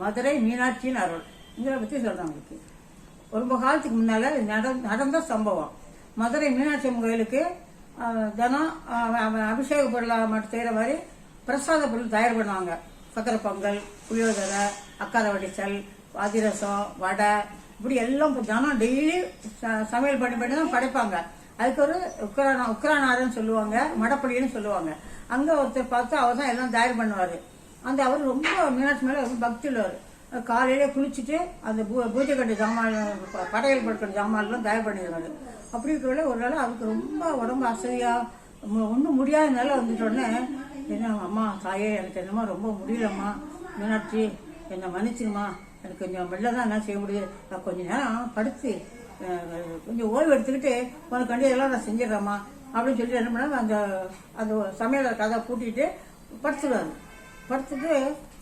மதுரை மீனாட்சியின் அருள். இதை பற்றி சொல்கிறேன் உங்களுக்கு. ரொம்ப காலத்துக்கு முன்னால் நட நடந்த சம்பவம். மதுரை மீனாட்சி அம்மன் கோயிலுக்கு தினம் அபிஷேக பொருளாக மட்டும் செய்கிற மாதிரி பிரசாத பொருள் தயார் பண்ணுவாங்க. சக்கரை பொங்கல் புளியோதரை அக்கார வடிச்சல் அதிரசம் வடை இப்படி எல்லாம் தினம் டெய்லி சமையல் பண்ணி பண்ணி தான் படைப்பாங்க. அதுக்கு ஒரு உக்ரானா உக்ரானாருன்னு சொல்லுவாங்க மடப்படின்னு சொல்லுவாங்க. அங்கே ஒருத்தர் பார்த்து அவர் தான் எல்லாம் தயார் பண்ணுவார். அந்த அவர் ரொம்ப மீனாட்சி மேலே ரொம்ப பக்தி உள்ளவர். காலையிலே குளிச்சுட்டு அந்த பூ பூஜை கட்டு ஜாமான் படையல் படுக்கிற ஜாமான்லாம் தயவு பண்ணிடுவாரு. அப்படி இருக்கல ஒரு நாள் அவருக்கு ரொம்ப உடம்பு அசதியாக ஒன்றும் முடியாத நிலை வந்துட்டோடனே என்ன அம்மா தாயே எனக்கு என்னம்மா ரொம்ப முடியலம்மா. மீனாட்சி என்னை மன்னிச்சிருமா எனக்கு கொஞ்சம் வெளில தான் என்ன செய்ய முடியுது. நான் கொஞ்ச நேரம் படுத்து கொஞ்சம் ஓய்வு எடுத்துக்கிட்டு உனக்கு வண்டி இதெல்லாம் நான் செஞ்சிடறேம்மா. அப்படின்னு சொல்லிட்டு என்ன பண்ணாங்க அந்த அந்த சமையல் கதை பூட்டிட்டு படுத்துடுவாரு படுத்துட்டு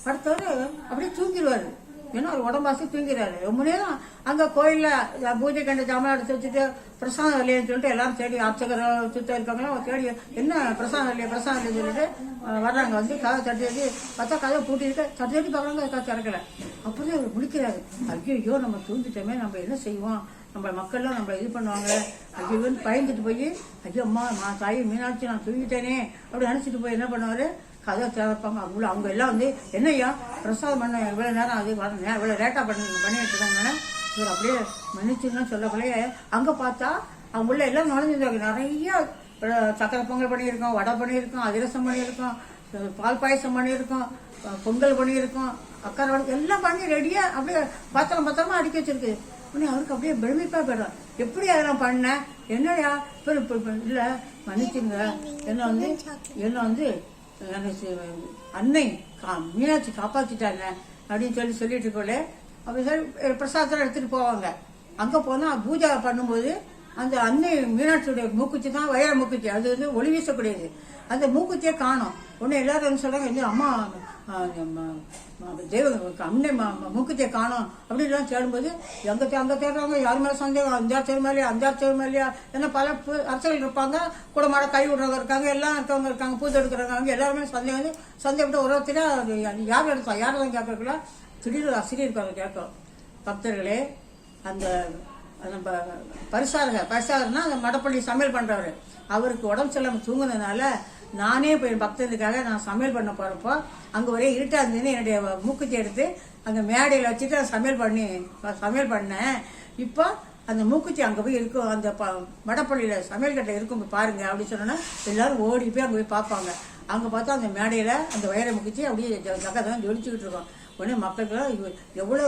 படுத்தவர் அப்படியே தூங்கிடுவாரு. ஏன்னா அவர் உடம்பாசி தூங்கிறாரு ரொம்ப நேரம் அங்கே கோயிலில் பூஜை கண்ட ஜாமான் எடுத்து வச்சுட்டு பிரசாதம் இல்லையன்னு சொல்லிட்டு எல்லாரும் தேடி அர்ச்சகர் சுத்த இருக்காங்களோ தேடி என்ன பிரசாதம் இல்லையா பிரசாதம் இல்லைன்னு சொல்லிட்டு வர்றாங்க. வந்து கதை தட்டி தட்டி பார்த்தா கதை பூட்டிருக்க தட்டி தட்டி பார்க்குறாங்க கதை திறக்கல. அப்படியே அவர் முடிக்கிறாரு. ஐயோ நம்ம தூங்கிட்டோமே நம்ம என்ன செய்வோம்? நம்ம மக்கள்லாம் நம்மளை இது பண்ணுவாங்க ஐயோ பயந்துட்டு போய் ஐயோ அம்மா நான் தாய் மீனாட்சி நான் தூங்கிட்டேனே அப்படி நினச்சிட்டு போய் என்ன பண்ணுவார்? கதை திறப்பாங்க அவ்வளோ அவங்க எல்லாம் வந்து என்னையா பிரசாதம் பண்ண இவ்வளோ நேரம் அது வரணும் இவ்வளோ லேட்டாக பண்ணி பண்ணிட்டு இவர் அப்படியே மன்னிச்சுன்னு சொல்லக்குள்ளே அங்கே பார்த்தா அவங்க உள்ள எல்லாம் நுழைஞ்சிருந்தாங்க நிறைய சக்கரை பொங்கல் பண்ணியிருக்கோம் வடை பண்ணியிருக்கோம் அதிரசம் பண்ணியிருக்கோம் பால் பாயசம் பண்ணியிருக்கோம் பொங்கல் பண்ணியிருக்கோம் அக்கறை வடை எல்லாம் பண்ணி ரெடியாக அப்படியே பத்திரம் பத்திரமா அடுக்கி வச்சிருக்கு. உடனே அவருக்கு அப்படியே பெருமிப்பாக போயிடும் எப்படி அதெல்லாம் பண்ணேன் என்னையா இப்போ இப்போ இல்லை மன்னிச்சுங்க என்ன வந்து என்ன வந்து அன்னை கா மீனாட்சி காப்பாற்றிட்டாங்க அப்படின்னு சொல்லி சொல்லிட்டு இருக்கோலே அப்படி சொல்லி பிரசாதத்தில் எடுத்துட்டு போவாங்க. அங்கே போனால் பூஜை பண்ணும்போது அந்த அன்னை மீனாட்சியுடைய மூக்குச்சி தான் வைர மூக்குச்சி. அது வந்து ஒளி வீசக்கூடியது. அந்த மூக்குச்சியை காணும். உடனே எல்லாரும் என்ன சொல்றாங்க இந்த அம்மா தெய்வ அன்னை ம- மூக்குத்தியை காணும். அப்படின்லாம் தேடும்போது எங்கே அங்கே தேடுறாங்க? யார் மேலே சந்தேகம்? அஞ்சாறு தேர் மேலேயா? அஞ்சாறு தேர் மேலேயா? ஏன்னா பல பு- அரசர்கள் இருப்பாங்க. கூட மாட கை விடுறவங்க இருக்காங்க எல்லாம் இருக்கவங்க இருக்காங்க பூஜை எடுக்கிறவங்க எல்லாருமே சந்தேகம் வந்து சந்தேகப்பட்டு ஒரு ஒருத்தர் யார் எடுத்தா யாரெல்லாம் தான் கேட்கறதுல திடீர்னு ஆசிரியர் கேட்கும் பக்தர்களே அந்த நம்ம பரிசாரக பரிசாரனா அந்த மடப்பள்ளி சமையல் பண்ணுறவர் அவருக்கு உடம்பு சரியில்லாம தூங்குனதுனால நானே போய் என் பக்தர்களுக்காக நான் சமையல் பண்ண போகிறப்போ அங்கே ஒரே இருட்டாக இருந்ததுன்னு என்னுடைய மூக்குத்தி எடுத்து அங்கே மேடையில் வச்சுட்டு நான் சமையல் பண்ணி சமையல் பண்ணேன். இப்போ அந்த மூக்குத்தி அங்கே போய் இருக்கும் அந்த ப- மடப்பள்ளியில் சமையல் கட்டை இருக்கும் போய் பாருங்க அப்படின்னு சொன்னோன்னா எல்லோரும் ஓடி போய் அங்கே போய் பார்ப்பாங்க. அங்கே பார்த்தா அந்த மேடையில் அந்த வயரை முக்கிச்சு அப்படியே ஜ- ஜகதான் ஜொலிச்சுக்கிட்டு இருக்கோம். உடனே மக்களுக்கெல்லாம் எவ்வளோ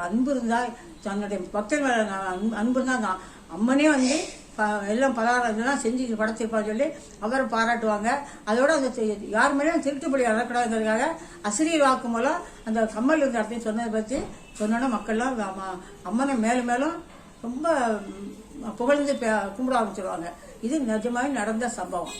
அன்பு இருந்தால் தன்னுடைய பக்தர் மேலே அன்பு- அன்பு நான் அம்மனே வந்து ப- எல்லாம் பலகாரம் இதெல்லாம் செஞ்சு படைச்சிருப்பான்னு சொல்லி அவரை பாராட்டுவாங்க. அதோட அந்த யார் மேலேயும் திருட்டுப்படி வளர்க்கூடாதுங்கிறதுக்காக அசிரியர் வாக்கு மூலம் அந்த கம்மல் இருந்த இடத்தையும் சொன்னதை பற்றி சொன்னோன்னா மக்கள்லாம் அம்மனை மேலும் மேலும் ரொம்ப புகழ்ந்து கும்பிட ஆரம்பிச்சிருவாங்க. இது நிஜமாக நடந்த சம்பவம்.